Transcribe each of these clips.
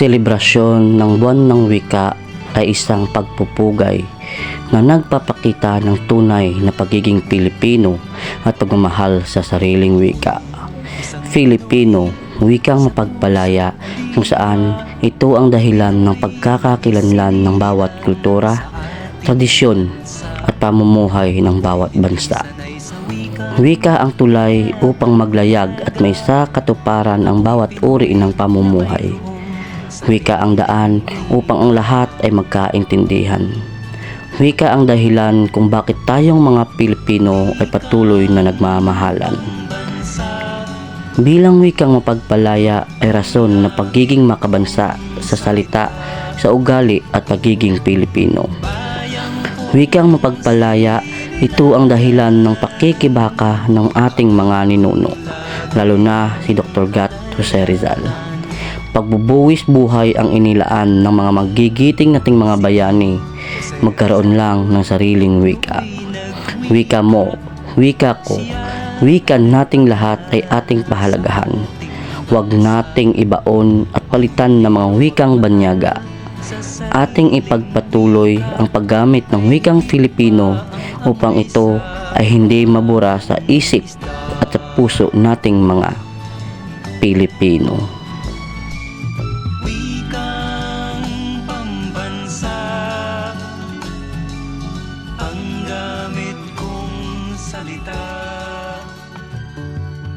selebrasyon ng buwan ng wika ay isang pagpupugay na nagpapakita ng tunay na pagiging Pilipino at pagmamahal sa sariling wika. Filipino, wikang mapagpalaya kung saan ito ang dahilan ng pagkakakilanlan ng bawat kultura, tradisyon at pamumuhay ng bawat bansa. Wika ang tulay upang maglayag at may sa katuparan ang bawat uri ng pamumuhay. Wika ang daan upang ang lahat ay magkaintindihan. Wika ang dahilan kung bakit tayong mga Pilipino ay patuloy na nagmamahalan. Bilang wikang mapagpalaya ay rason na pagiging makabansa sa salita, sa ugali at pagiging Pilipino. Wikang mapagpalaya, ito ang dahilan ng pakikibaka ng ating mga ninuno, lalo na si Dr. Gat Jose Rizal. Pagbubuwis buhay ang inilaan ng mga magigiting nating mga bayani, magkaroon lang ng sariling wika. Wika mo, wika ko, wika nating lahat ay ating pahalagahan. Huwag nating ibaon at palitan ng mga wikang banyaga. Ating ipagpatuloy ang paggamit ng wikang Filipino upang ito ay hindi mabura sa isip at sa puso nating mga Pilipino.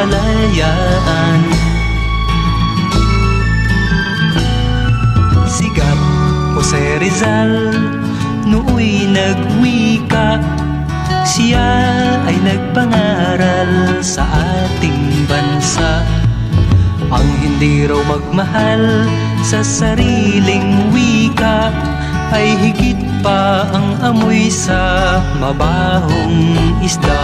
kalayaan. Sigat Jose Rizal Nooy nagwika. Siya ay nagpangaral sa ating bansa. Ang hindi raw magmahal sa sariling wika Ay higit pa ang amoy sa mabahong isda